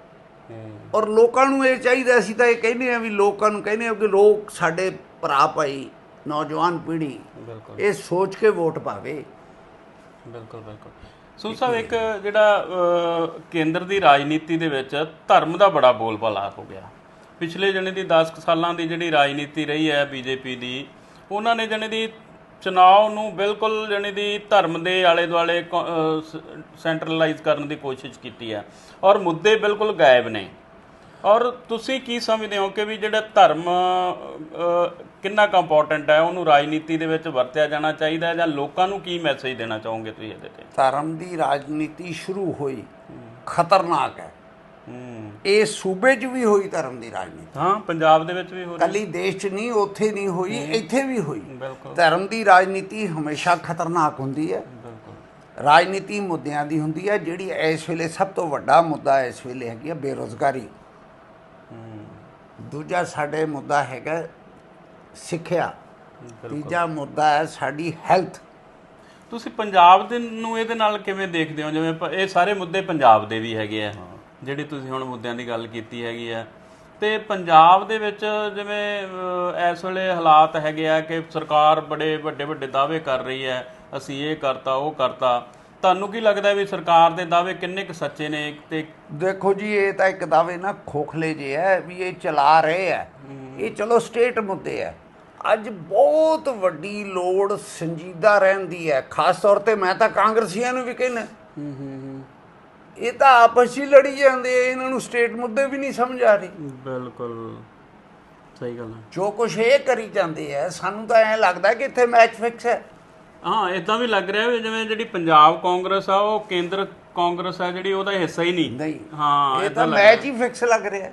ਔਰ ਲੋਕਾਂ ਨੂੰ ਇਹ ਚਾਹੀਦਾ ਅਸੀਂ ਤਾਂ ਇਹ ਕਹਿੰਦੇ ਆ ਵੀ ਲੋਕਾਂ ਨੂੰ ਕਹਿੰਦੇ ਆ ਕਿ ਲੋਕ ਸਾਡੇ ਭਰਾ ਭਾਈ ਨੌਜਵਾਨ ਪੀੜ੍ਹੀ ਇਹ ਸੋਚ ਕੇ ਵੋਟ ਪਾਵੇ। ਬਿਲਕੁਲ ਬਿਲਕੁਲ। ਸੋ ਸਾਹਿਬ, ਇੱਕ ਜਿਹੜਾ ਕੇਂਦਰ ਦੀ ਰਾਜਨੀਤੀ ਦੇ ਵਿੱਚ ਧਰਮ ਦਾ ਬੜਾ ਬੋਲਬਾਲਾ ਹੋ ਗਿਆ। ਪਿਛਲੇ ਜਣੇ ਦੀ 10 ਕੁ ਸਾਲਾਂ ਦੀ ਜਿਹੜੀ ਰਾਜਨੀਤੀ ਰਹੀ ਹੈ ਬੀਜੇਪੀ ਦੀ, ਉਹਨਾਂ ਨੇ ਜਣੇ ਦੀ ਚੁਣਾਵ ਨੂੰ ਬਿਲਕੁਲ ਜਣੇ ਦੀ ਧਰਮ ਦੇ ਆਲੇ ਦੁਆਲੇ ਸੈਂਟਰਲਾਈਜ਼ ਕਰਨ ਦੀ ਕੋਸ਼ਿਸ਼ ਕੀਤੀ ਹੈ। ਔਰ ਮੁੱਦੇ ਬਿਲਕੁਲ ਗਾਇਬ ਨੇ। ਔਰ ਤੁਸੀਂ ਕੀ ਸਮਝਦੇ ਹੋ ਕਿ ਵੀ ਜਿਹੜਾ ਧਰਮ ਕਿੰਨਾ ਕੁ ਇੰਪੋਰਟੈਂਟ ਹੈ? ਉਹਨੂੰ ਰਾਜਨੀਤੀ ਦੇ ਵਿੱਚ ਵਰਤਿਆ ਜਾਣਾ ਚਾਹੀਦਾ ਹੈ ਜਾਂ ਲੋਕਾਂ ਨੂੰ ਕੀ ਮੈਸੇਜ ਦੇਣਾ ਚਾਹੋਗੇ ਤੁਸੀਂ ਇਹਦੇ ਤੇ? ਧਰਮ ਦੀ ਰਾਜਨੀਤੀ ਸ਼ੁਰੂ ਹੋਈ। ਖਤਰਨਾਕ ਹੈ। ਇਹ ਸੂਬੇ 'ਚ ਵੀ ਹੋਈ ਧਰਮ ਦੀ ਰਾਜਨੀਤੀ। ਹਾਂ ਪੰਜਾਬ ਦੇ ਵਿੱਚ ਵੀ ਹੋ ਰਹੀ ਕੱਲੀ ਦੇਸ਼ 'ਚ ਨਹੀਂ ਉੱਥੇ ਨਹੀਂ ਹੋਈ ਇੱਥੇ ਵੀ ਹੋਈ। ਧਰਮ ਦੀ ਰਾਜਨੀਤੀ ਹਮੇਸ਼ਾ ਖਤਰਨਾਕ ਹੁੰਦੀ ਹੈ। ਬਿਲਕੁਲ। ਰਾਜਨੀਤੀ ਮੁੱਦਿਆਂ ਦੀ ਹੁੰਦੀ ਹੈ। ਜਿਹੜੀ ਇਸ ਵੇਲੇ ਸਭ ਤੋਂ ਵੱਡਾ ਮੁੱਦਾ ਇਸ ਵੇਲੇ ਹੈਗੀ ਹੈ ਬੇਰੋਜ਼ਗਾਰੀ। ਦੂਜਾ ਸਾਡੇ ਮੁੱਦਾ ਹੈਗਾ ਸਿੱਖਿਆ। ਤੀਜਾ ਮੁੱਦਾ ਹੈ ਸਾਡੀ ਹੈਲਥ। ਤੁਸੀਂ ਪੰਜਾਬ ਦੇ ਨੂੰ ਇਹਦੇ ਨਾਲ ਕਿਵੇਂ ਦੇਖਦੇ ਹੋ? ਜਿਵੇਂ ਇਹ ਸਾਰੇ ਮੁੱਦੇ ਪੰਜਾਬ ਦੇ ਵੀ ਹੈਗੇ ਆ। ਜਿਹੜੇ ਤੁਸੀਂ ਹੁਣ ਮੁੱਦਿਆਂ ਦੀ ਗੱਲ ਕੀਤੀ ਹੈਗੀ ਆ। ਤੇ ਪੰਜਾਬ ਦੇ ਵਿੱਚ ਜਿਵੇਂ ਇਸ ਵੇਲੇ ਹਾਲਾਤ ਹੈਗੇ ਆ ਕਿ ਸਰਕਾਰ ਬੜੇ ਵੱਡੇ ਵੱਡੇ ਦਾਅਵੇ ਕਰ ਰਹੀ ਹੈ। ਅਸੀਂ ਇਹ ਕਰਤਾ ਉਹ ਕਰਤਾ। ਤੁਹਾਨੂੰ ਕੀ ਲੱਗਦਾ ਵੀ ਸਰਕਾਰ ਦੇ ਦਾਅਵੇ ਕਿੰਨੇ ਕੁ ਸੱਚੇ ਨੇ? ਤੇ ਦੇਖੋ ਜੀ ਇਹ ਤਾਂ ਇੱਕ ਦਾਅਵੇ ਨਾ ਖੋਖਲੇ ਜੇ ਹੈ ਵੀ ਇਹ ਚਲਾ ਰਹੇ ਹੈ। ਇਹ ਚਲੋ ਸਟੇਟ ਮੁੱਦੇ ਹੈ ਅੱਜ ਬਹੁਤ ਵੱਡੀ ਲੋੜ ਸੰਜੀਦਾ ਰਹਿਣ ਦੀ ਹੈ। ਖਾਸ ਤੌਰ ਤੇ ਮੈਂ ਤਾਂ ਕਾਂਗਰਸੀਆਂ ਨੂੰ ਵੀ ਕਹਿੰਦਾ। ਇਹ ਤਾਂ ਆਪਸ 'ਚ ਹੀ ਲੜੀ ਜਾਂਦੇ ਆ ਇਹਨਾਂ ਨੂੰ ਸਟੇਟ ਮੁੱਦੇ ਵੀ ਨਹੀਂ ਸਮਝ ਆ ਰਹੀ। ਬਿਲਕੁਲ। ਸਹੀ ਗੱਲ ਹੈ। ਜੋ ਕੁਛ ਇਹ ਕਰੀ ਜਾਂਦੇ ਆ ਸਾਨੂੰ ਤਾਂ ਐਂ ਲੱਗਦਾ ਕਿ ਇੱਥੇ ਮੈਚ ਫਿਕਸ ਹੈ। ਹਾਂ ਇਦਾਂ ਵੀ ਲੱਗ ਰਿਹਾ ਵੀ ਜਿਵੇਂ ਜਿਹੜੀ ਪੰਜਾਬ ਕਾਂਗਰਸ ਆ ਉਹ ਕੇਂਦਰ ਕਾਂਗਰਸ ਆ ਜਿਹੜੀ ਉਹਦਾ ਹਿੱਸਾ ਹੀ ਨਹੀਂ। ਨਹੀਂ ਹਾਂ ਇਹ ਤਾਂ ਮੈਚ ਹੀ ਫਿਕਸ ਲੱਗ ਰਿਹਾ।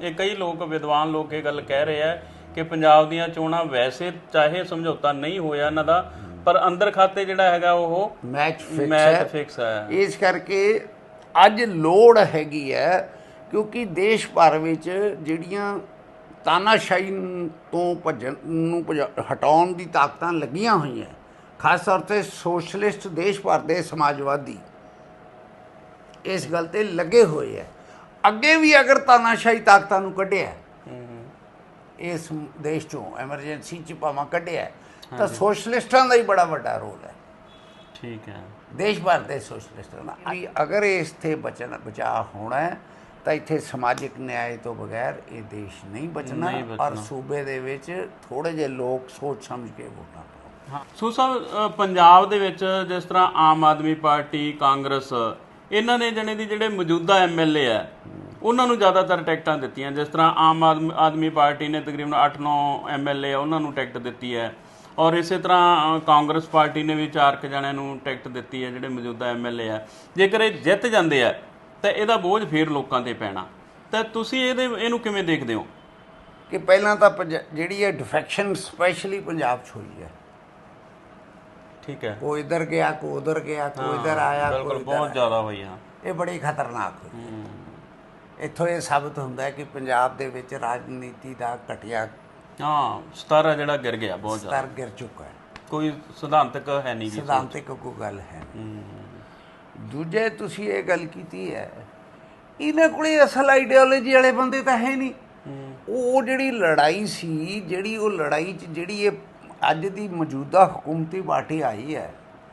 ਇਹ ਕਈ ਲੋਕ ਵਿਦਵਾਨ ਲੋਕ ਇਹ ਗੱਲ ਕਹਿ ਰਹੇ ਆ ਕਿ ਪੰਜਾਬ ਦੀਆਂ ਚੋਣਾਂ ਵੈਸੇ ਚਾਹੇ ਸਮਝੌਤਾ ਨਹੀਂ ਹੋਇਆ ਇਹਨਾਂ ਦਾ ਪਰ ਅੰਦਰ ਖਾਤੇ ਜਿਹੜਾ ਹੈਗਾ ਉਹ ਮੈਚ ਫਿਕਸ ਮੈਚ ਹੈ ਫਿਕਸ ਹੈ। ਇਸ ਕਰਕੇ ਅੱਜ ਲੋੜ ਹੈਗੀ ਹੈ ਕਿਉਂਕਿ ਦੇਸ਼ ਭਰ ਵਿੱਚ ਜਿਹੜੀਆਂ ਤਾਨਾਸ਼ਾਹੀ ਤੋਂ ਭੱਜਣ ਨੂੰ ਹਟਾਉਣ ਦੀ ਤਾਕਤਾਂ ਲੱਗੀਆਂ ਹੋਈਆਂ ਖਾਸ ਤੌਰ ਤੇ ਸੋਸ਼ਲਿਸਟ ਦੇਸ਼ ਭਰ ਦੇ ਸਮਾਜਵਾਦੀ ਇਸ ਗੱਲ ਤੇ ਲੱਗੇ ਹੋਏ ਹੈ। ਅੱਗੇ ਵੀ ਅਗਰ ਤਾਨਾਸ਼ਾਹੀ ਤਾਕਤਾਂ ਨੂੰ ਕੱਢਿਆ ਇਸ ਦੇਸ਼ ਚੋਂ ਐਮਰਜੈਂਸੀ ਚ ਭਾਵਾਂ ਕੱਢਿਆ ਤਾਂ ਸੋਸ਼ਲਿਸਟਾਂ ਦਾ ਹੀ ਬੜਾ ਵੱਡਾ ਰੋਲ ਹੈ। ਠੀਕ ਹੈ। ਦੇਸ਼ ਭਰ ਦੇ ਸੋਸ਼ਲਿਸਟਾਂ ਦਾ। ਵੀ ਅਗਰ ਇਸ ਤੇ ਬਚਣ ਬਚਾ ਹੋਣਾ ਹੈ ਤਾਂ ਇੱਥੇ ਸਮਾਜਿਕ ਨਿਆਂ ਤੋਂ ਬਗੈਰ ਇਹ ਦੇਸ਼ ਨਹੀਂ ਬਚਣਾ। ਔਰ ਸੂਬੇ ਦੇ ਵਿੱਚ ਥੋੜੇ ਜਿਹੇ ਲੋਕ ਸੋਚ ਸਮਝ ਕੇ ਵੋਟਾਂ ਪਾਓ। ਹਾਂ। ਸੋ ਸਾਹਿਬ ਪੰਜਾਬ ਦੇ ਵਿੱਚ ਜਿਸ ਤਰ੍ਹਾਂ ਆਮ ਆਦਮੀ ਪਾਰਟੀ ਕਾਂਗਰਸ ਇਹਨਾਂ ਨੇ ਜਣੇ ਦੀ ਜਿਹੜੇ ਮੌਜੂਦਾ ਐਮਐਲਏ ਆ ਉਹਨਾਂ ਨੂੰ ਜ਼ਿਆਦਾਤਰ ਟਿਕਟਾਂ ਦਿੱਤੀਆਂ। ਜਿਸ ਤਰ੍ਹਾਂ ਆਮ ਆਦਮੀ ਪਾਰਟੀ ਨੇ ਤਕਰੀਬਨ 8-9 ਐਮਐਲਏ ਆ ਉਹਨਾਂ ਨੂੰ ਟਿਕਟ ਦਿੱਤੀ ਹੈ। ਔਰ ਇਸੇ ਤਰ੍ਹਾਂ ਕਾਂਗਰਸ ਪਾਰਟੀ ਨੇ ਵੀ ਚਾਰ ਕੁ ਜਣਿਆਂ ਨੂੰ ਟਿਕਟ ਦਿੱਤੀ ਹੈ ਜਿਹੜੇ ਮੌਜੂਦਾ ਐਮਐਲਏ ਆ। ਜੇਕਰ ਇਹ ਜਿੱਤ ਜਾਂਦੇ ਆ ਤਾਂ ਇਹਦਾ ਬੋਝ ਫੇਰ ਲੋਕਾਂ ਤੇ ਪੈਣਾ। ਤਾਂ ਤੁਸੀਂ ਇਹਦੇ ਇਹਨੂੰ ਕਿਵੇਂ ਦੇਖਦੇ ਹੋ? ਕਿ ਪਹਿਲਾਂ ਤਾਂ ਜਿਹੜੀ ਇਹ ਡਿਫੈਕਸ਼ਨ ਸਪੈਸ਼ਲੀ ਪੰਜਾਬ 'ਚ ਹੋਈ ਹੈ। ਠੀਕ ਹੈ। ਕੋਈ ਇਧਰ ਗਿਆ ਕੋਈ ਉਧਰ ਗਿਆ ਕੋਈ ਇਧਰ ਆਇਆ ਬਿਲਕੁਲ ਬਹੁਤ। ਜ਼ਿਆਦਾ ਹੋਈ ਆ ਇਹ ਬੜੀ ਖਤਰਨਾਕ ਹੋਈ ਇੱਥੋਂ ਇਹ ਸਾਬਤ ਹੁੰਦਾ ਹੈ ਕਿ ਪੰਜਾਬ ਦੇ ਵਿੱਚ ਰਾਜਨੀਤੀ ਦਾ ਘਟਿਆ ਹਾਂ ਸਤਾਰਾ ਜਿਹੜਾ ਗਿਰ ਗਿਆ ਬਹੁਤ ਜ਼ਿਆਦਾ। ਸਤਰ ਗਿਰ ਚੁੱਕਾ ਹੈ। ਕੋਈ ਸਿਧਾਂਤਕ ਹੈ ਨਹੀਂ ਜੀ ਸਿਧਾਂਤਿਕ ਕੋਈ ਗੱਲ ਹੈ ਦੂਜੇ ਤੁਸੀਂ ਇਹ ਗੱਲ ਕੀਤੀ ਹੈ ਇਹਨਾਂ ਕੋਲੇ ਅਸਲ ਆਈਡੀਓਲੋਜੀ ਵਾਲੇ ਬੰਦੇ ਤਾਂ ਹੈ ਨਹੀਂ। ਉਹ ਜਿਹੜੀ ਲੜਾਈ ਸੀ ਜਿਹੜੀ ਉਹ ਲੜਾਈ 'ਚ ਜਿਹੜੀ ਇਹ ਅੱਜ ਦੀ ਮੌਜੂਦਾ ਹਕੂਮਤੀ ਪਾਰਟੀ ਆਈ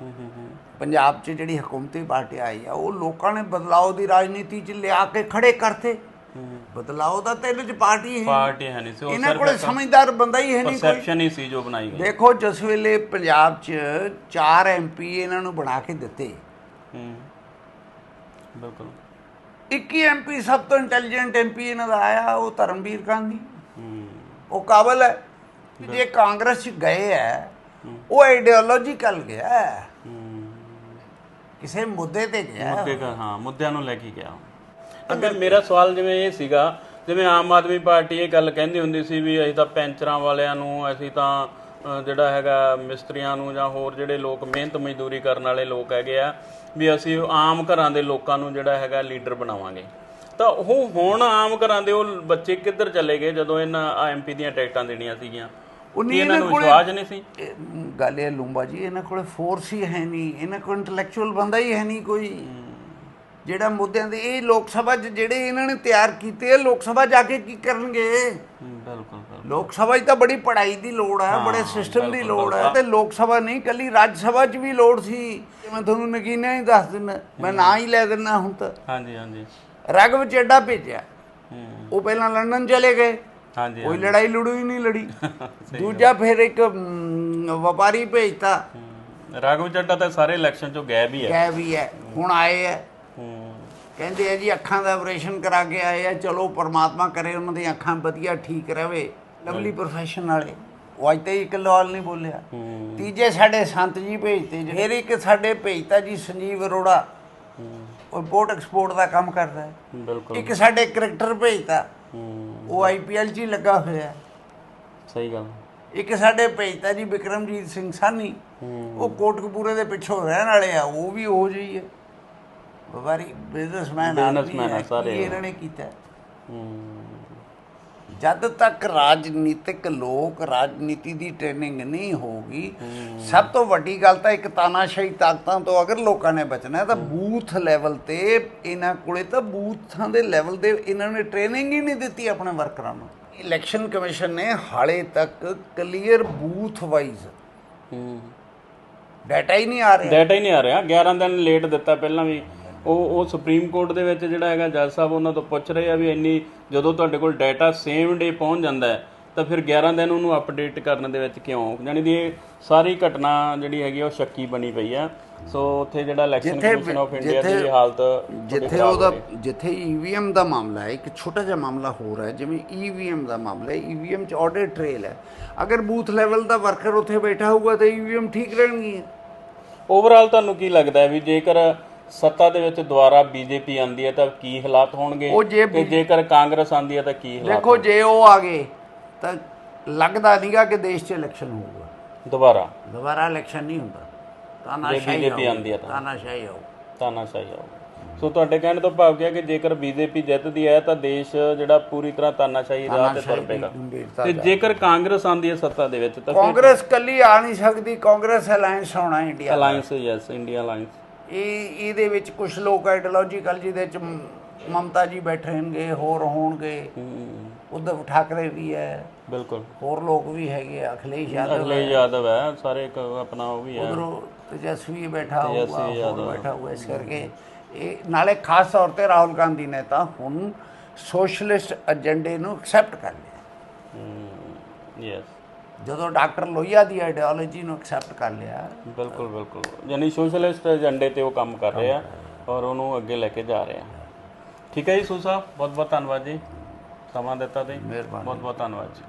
ਹੂੰ। ਪੰਜਾਬ 'ਚ ਜਿਹੜੀ ਹਕੂਮਤੀ ਪਾਰਟੀ ਆਈ ਆ ਉਹ ਲੋਕਾਂ ਨੇ ਬਦਲਾਅ ਦੀ ਰਾਜਨੀਤੀ 'ਚ ਲਿਆ ਕੇ ਖੜੇ ਕਰਤੇ। ਹੂੰ ਬਦਲਾਅ ਦਾ ਤੇ ਇਹਦੇ 'ਚ ਪਾਰਟੀ ਹੈ ਪਾਰਟੀ ਹੈ ਨਹੀਂ ਸੀ ਇਹਨਾਂ ਕੋਲੇ ਸਮਝਦਾਰ ਬੰਦਾ ਹੀ ਹੈ ਨਹੀਂ ਕੋਈ। ਪਰਸੈਪਸ਼ਨ ਹੀ ਸੀ ਜੋ ਬਣਾਈ ਗਈ। ਦੇਖੋ ਜਿਸ ਵੇਲੇ ਪੰਜਾਬ 'ਚ ਚਾਰ ਐਮਪੀ ਇਹਨਾਂ ਨੂੰ ਬਣਾ ਕੇ ਦਿੱਤੇ। ਹੂੰ ਬਿਲਕੁਲ। 21 ਐਮਪੀ ਸਭ ਤੋਂ ਇੰਟੈਲੀਜੈਂਟ ਐਮਪੀ ਇਹਨਾਂ ਦਾ ਆਇਆ ਉਹ ਧਰਮਵੀਰ ਗਾਂਧੀ। ਹੂੰ। ਉਹ ਕਾਬਲ ਹੈ। ਜੇ ਕਾਂਗਰਸ 'ਚ ਗਏ ਹੈ ਉਹ ਆਈਡੀਓਲੋਜੀਕਲ ਗਿਆ ਹੂੰ। ਕਿਸੇ ਮੁੱਦੇ ਤੇ ਗਿਆ ਹੈ। ਮੁੱਦੇ ਦਾ ਹਾਂ ਮੁੱਦਿਆਂ ਨੂੰ ਲੈ ਕੇ ਗਿਆ ਅਗਰ ਮੇਰਾ ਸਵਾਲ ਜਿਵੇਂ ਇਹ ਸੀਗਾ ਜਿਵੇਂ ਆਮ ਆਦਮੀ ਪਾਰਟੀ ਇਹ ਗੱਲ ਕਹਿੰਦੀ ਹੁੰਦੀ ਸੀ ਵੀ ਅਸੀਂ ਤਾਂ ਪੈਂਚਰਾਂ ਵਾਲਿਆਂ ਨੂੰ ਅਸੀਂ ਤਾਂ ਜਿਹੜਾ ਹੈਗਾ ਮਿਸਤਰੀਆਂ ਨੂੰ ਜਾਂ ਹੋਰ ਜਿਹੜੇ ਲੋਕ ਮਿਹਨਤ ਮਜ਼ਦੂਰੀ ਕਰਨ ਵਾਲੇ ਲੋਕ ਹੈਗੇ ਆ ਵੀ ਅਸੀਂ ਆਮ ਘਰਾਂ ਦੇ ਲੋਕਾਂ ਨੂੰ ਜਿਹੜਾ ਹੈਗਾ ਲੀਡਰ ਬਣਾਵਾਂਗੇ। ਤਾਂ ਉਹ ਹੁਣ ਆਮ ਘਰਾਂ ਦੇ ਉਹ ਬੱਚੇ ਕਿੱਧਰ ਚਲੇ ਗਏ ਜਦੋਂ ਇਹਨਾਂ ਐਮਪੀ ਦੀਆਂ ਟਿਕਟਾਂ ਦੇਣੀਆਂ ਸੀਗੀਆਂ? ਉਹ ਕੀ ਨਹੀਂ ਇਹਨਾਂ ਨੂੰ ਕੋਲੇ- ਵਿਸ਼ਵਾਸ ਨਹੀਂ ਸੀ? ਗੱਲ ਇਹ ਲੂੰਬਾ ਜੀ ਇਹਨਾਂ ਕੋਲੇ ਫੋਰਸ ਹੀ ਹੈ ਨਹੀਂ ਇਹਨਾਂ ਕੋਲ ਇੰਟੈਲੈਕਚੁਅਲ ਬੰਦਾ ਹੀ ਹੈ ਨਹੀਂ ਕੋਈ। ਜਿਹੜਾ ਮੁੱਦਿਆਂ ਦੇ ਇਹ ਲੋਕ ਸਭਾ 'ਚ ਜਿਹੜੇ ਇਹਨਾਂ ਨੇ ਤਿਆਰ ਕੀਤੇ ਆ ਲੋਕ ਸਭਾ ਜਾ ਕੇ ਕੀ ਕਰਨਗੇ? ਬਿਲਕੁਲ ਲੋਕ ਸਭਾ 'ਚ ਤਾਂ ਬੜੀ ਪੜ੍ਹਾਈ ਦੀ ਲੋੜ ਹੈ ਬੜੇ ਸਿਸਟਮ ਦੀ ਲੋੜ ਹੈ ਤੇ ਲੋਕ ਸਭਾ ਨਹੀਂ ਕੱਲੀ ਰਾਜ ਸਭਾ 'ਚ ਵੀ ਲੋੜ ਸੀ। ਮੈਂ ਤੁਹਾਨੂੰ ਨਗੀਨਾ ਹੀ ਦੱਸ ਦਿੰਦਾ ਮੈਂ ਨਾਂ ਹੀ ਲੈ ਦਿੰਦਾ ਹੁਣ ਤਾਂ। ਹਾਂਜੀ ਹਾਂਜੀ। ਰਗਵ ਚੱਡਾ ਭੇਜਿਆ। ਉਹ ਪਹਿਲਾਂ ਲੰਡਨ ਚਲੇ ਗਏ। ਹਾਂਜੀ ਕੋਈ ਲੜਾਈ ਲੜੂ ਹੀ ਨਹੀਂ ਲੜੀ। ਦੂਜਾ ਫਿਰ ਇੱਕ ਵਪਾਰੀ ਭੇਜਤਾ। ਹੂੰ। ਰਾਘਵ ਚੱਡਾ ਤਾਂ ਸਾਰੇ ਇਲੈਕਸ਼ਨ ਚੋਂ ਗਾਇਬ ਹੀ ਹੈ। ਕਹਿ ਵੀ ਹੈ। ਹੁਣ ਆਏ ਹੈ। ਹੂੰ। ਕਹਿੰਦੇ ਆ ਜੀ ਅੱਖਾਂ ਦਾ ਆਪਰੇਸ਼ਨ ਕਰਾ ਕੇ ਆਏ ਆ ਚਲੋ ਪਰਮਾਤਮਾ ਕਰੇ ਉਹਨਾਂ ਦੀਆਂ ਅੱਖਾਂ ਵਧੀਆ ਠੀਕ ਰਵੇ। ਲਵਲੀ ਪ੍ਰੋਫੈਸ਼ਨ ਵਾਲੇ। ਉਹ ਅੱਜ ਤੇ ਇੱਕ ਲਵਾਲ ਨਹੀਂ ਬੋਲਿਆ। ਹੂੰ। ਤੀਜੇ ਸਾਡੇ ਸੰਤ ਜੀ ਭੇਜਤੇ। ਫਿਰ ਇੱਕ ਸਾਡੇ ਭੇਜਤਾ ਜੀ ਸੰਜੀਵ ਅਰੋੜਾ। ਹੂੰ, ਉਹ ਇੰਪੋਰਟ ਐਕਸਪੋਰਟ ਦਾ ਕੰਮ ਕਰਦਾ ਹੈ। ਇੱਕ ਸਾਡੇ ਕ੍ਰਿਕਟਰ ਭੇਜਤਾ। ਹੂੰ ਉਹ ਆਈਪੀਐਲ 'ਚ ਹੀ ਲੱਗਾ ਹੋਇਆ ਹੈ। ਸਹੀ ਗੱਲ। ਇੱਕ ਸਾਡੇ ਭੇਜਤਾ ਜੀ ਵਿਕਰਮਜੀਤ ਸਿੰਘ ਸਾਨੀ ਹੂੰ। ਉਹ ਕੋਟਕਪੂਰੇ ਦੇ ਪਿੱਛੋਂ ਰਹਿਣ ਵਾਲੇ ਆ ਉਹ ਵੀ ਉਹ ਜਿਹੀ ਹੈ। ਵਪਾਰੀ ਬਿਜ਼ਨਸਮੈਨ ਆ ਸਾਰੇ। ਇਹਨਾਂ ਨੇ ਕੀਤਾ ਹੂੰ। ਜਦ ਤੱਕ ਰਾਜਨੀਤਿਕ ਲੋਕ ਰਾਜਨੀਤੀ ਦੀ ਟ੍ਰੇਨਿੰਗ ਨਹੀਂ ਹੋਗੀ ਸਭ ਤੋਂ ਵੱਡੀ ਗੱਲ ਤਾਂ ਇੱਕ ਤਾਨਾਸ਼ਾਹੀ ਤਾਕਤਾਂ ਤੋਂ ਅਗਰ ਲੋਕਾਂ ਨੇ ਬਚਣਾ ਤਾਂ ਬੂਥ ਲੈਵਲ ਤੇ ਇਹਨਾਂ ਕੋਲੇ ਤਾਂ ਬੂਥਾਂ ਦੇ ਲੈਵਲ ਦੇ ਇਹਨਾਂ ਨੇ ਟ੍ਰੇਨਿੰਗ ਹੀ ਨਹੀਂ ਦਿੱਤੀ ਆਪਣੇ ਵਰਕਰਾਂ ਨੂੰ। ਇਲੈਕਸ਼ਨ ਕਮਿਸ਼ਨ ਨੇ ਹਾਲੇ ਤੱਕ ਕਲੀਅਰ ਬੂਥ ਵਾਈਜ਼ ਡਾਟਾ ਹੀ ਨਹੀਂ ਆ ਰਿਹਾ। ਡਾਟਾ ਹੀ ਨਹੀਂ ਆ ਰਿਹਾ। 11 ਦਿਨ ਲੇਟ ਦਿੱਤਾ ਪਹਿਲਾਂ ਵੀ। ਉਹ ਉਹ ਸੁਪਰੀਮ ਕੋਰਟ ਦੇ ਵਿੱਚ ਜਿਹੜਾ ਹੈਗਾ ਜੱਜ ਸਾਹਿਬ ਉਹਨਾਂ ਤੋਂ ਪੁੱਛ ਰਹੇ ਆ ਵੀ ਇੰਨੀ ਜਦੋਂ ਤੁਹਾਡੇ ਕੋਲ ਡਾਟਾ ਸੇਮ ਡੇ ਪਹੁੰਚ ਜਾਂਦਾ ਹੈ ਤਾਂ ਫਿਰ 11 ਦਿਨ ਉਹਨੂੰ ਅਪਡੇਟ ਕਰਨ ਦੇ ਵਿੱਚ ਕਿਉਂ? ਯਾਨੀ ਦੀ ਇਹ ਸਾਰੀ ਘਟਨਾ ਜਿਹੜੀ ਹੈਗੀ ਉਹ ਸ਼ੱਕੀ ਬਣੀ ਪਈ ਆ। ਸੋ ਉੱਥੇ ਜਿਹੜਾ ਇਲੈਕਸ਼ਨ ਕਮਿਸ਼ਨ ਆਫ ਇੰਡੀਆ ਦੀ ਹਾਲਤ ਜਿੱਥੇ ਉਹਦਾ ਰਹੀ ਜਿੱਥੇ ਈਵੀਐਮ ਦਾ ਮਾਮਲਾ ਹੈ ਇੱਕ ਛੋਟਾ ਜਿਹਾ ਮਾਮਲਾ ਹੋਰ ਹੈ ਜਿਵੇਂ ਈਵੀਐਮ ਦਾ ਮਾਮਲਾ ਹੈ ਈਵੀਐਮ ਚ ਆਡਿਟ ਟ੍ਰੇਲ ਹੈ। ਅਗਰ ਬੂਥ ਲੈਵਲ ਦਾ ਵਰਕਰ ਉੱਥੇ ਬੈਠਾ ਹੋਊਗਾ ਤਾਂ ਈਵੀਐਮ ਠੀਕ ਰਹਿਣਗੀਆਂ। ਓਵਰਆਲ ਤੁਹਾਨੂੰ ਕੀ ਲੱਗਦਾ ਹੈ ਵੀ ਜੇਕਰ ਸੱਤਾ ਦੇ ਵਿੱਚ ਦੁਬਾਰਾ ਬੀਜੇਪੀ ਆਂਦੀ ਹੈ ਤਾਂ ਕੀ ਹਾਲਾਤ ਹੋਣਗੇ? ਉਹ ਜੇ ਤੇ ਜੇਕਰ ਕਾਂਗਰਸ ਆਂਦੀ ਹੈ ਤਾਂ ਕੀ ਹਾਲਾਤ ਦੇਖੋ ਜੇ ਉਹ ਆ ਗਏ ਤਾਂ ਲੱਗਦਾ ਨਹੀਂਗਾ ਕਿ ਦੇਸ਼ 'ਚ ਇਲੈਕਸ਼ਨ ਹੋਊਗਾ। ਦੁਬਾਰਾ? ਦੁਬਾਰਾ ਇਲੈਕਸ਼ਨ ਨਹੀਂ ਹੁੰਦਾ। ਤਾਨਾਸ਼ਾਹੀ ਆਊ, ਆਉਂਦੀ ਹੈ ਤਾਂ। ਤਾਨਾਸ਼ਾਹੀ ਆਊ ਤਾਨਾਸ਼ਾਹੀ ਆਊ ਸੋ ਤੁਹਾਡੇ ਕਹਿਣ ਤੋਂ ਭਾਵ ਕੀ ਹੈ ਕਿ ਜੇਕਰ ਬੀਜੇਪੀ ਜਿੱਤਦੀ ਹੈ ਤਾਂ ਦੇਸ਼ ਜਿਹੜਾ ਪੂਰੀ ਤਰ੍ਹਾਂ ਤਾਨਾਸ਼ਾਹੀ ਰਾਹ ਤੇ ਤੁਰ ਪਏਗਾ। ਤੇ ਜੇਕਰ ਕਾਂਗਰਸ ਆਂਦੀ ਹੈ ਸੱਤਾ ਦੇ ਵਿੱਚ ਤਾਂ ਕਾਂਗਰਸ ਕੱਲੀ ਆ ਨਹੀਂ ਸਕਦੀ। ਕਾਂਗਰਸ ਅਲਾਈਅੰਸ ਹੋਣਾ India. Alliance yes India alliance ਇਹ ਇਹਦੇ ਵਿੱਚ ਕੁਝ ਲੋਕ ਆਈਡੀਓਲੋਜੀਕਲ ਜਿਹਦੇ ਚ ਮਮਤਾ ਜੀ ਬੈਠਣਗੇ ਹੋਰ ਹੋਣਗੇ। ਉद्धਵ ਠਾਕਰੇ ਵੀ ਹੈ। ਬਿਲਕੁਲ। ਹੋਰ ਲੋਕ ਵੀ ਹੈਗੇ ਆ, ਅਖਿਲੇਸ਼ ਯਾਦਵ ਅਗਲੇ ਯਾਦਵ ਹੈ ਸਾਰੇ ਇੱਕ ਆਪਣਾ ਉਹ ਵੀ ਹੈ। ਉਧਰੋਂ ਤੇਜਸਵੀ ਬੈਠਾ ਹੋਊਗਾ ਹੋਰ ਬੈਠਾ ਹੋਊਗਾ ਇਸ ਕਰਕੇ। ਇਹ ਨਾਲੇ ਖਾਸ ਤੌਰ ਤੇ ਰਾਹੁਲ ਗਾਂਧੀ ਨੇ ਤਾਂ ਹੁਣ ਸੋਸ਼ਲਿਸਟ ਏਜੰਡੇ ਨੂੰ ਐਕਸੈਪਟ ਕਰ ਲਿਆ। ਯੈਸ ਜਦੋਂ ਡਾਕਟਰ ਲੋਹੀਆ ਦੀ ਆਈਡੀਓਲੋਜੀ ਨੂੰ ਐਕਸੈਪਟ ਕਰ ਲਿਆ ਬਿਲਕੁਲ ਬਿਲਕੁਲ। ਯਾਨੀ ਸੋਸ਼ਲਿਸਟ ਏਜੰਡੇ ਤੇ ਉਹ ਕੰਮ ਕਰ ਰਹੇ ਆ ਔਰ ਉਹਨੂੰ ਅੱਗੇ ਲੈ ਕੇ ਜਾ ਰਹੇ ਆ। ਠੀਕ ਹੈ ਜੀ ਸੂਸਾ ਬਹੁਤ ਬਹੁਤ ਧੰਨਵਾਦ ਜੀ। ਸਮਾਂ ਦਿੱਤਾ ਤੇ ਮਿਹਰਬਾਨੀ। ਬਹੁਤ ਬਹੁਤ ਧੰਨਵਾਦ ਜੀ।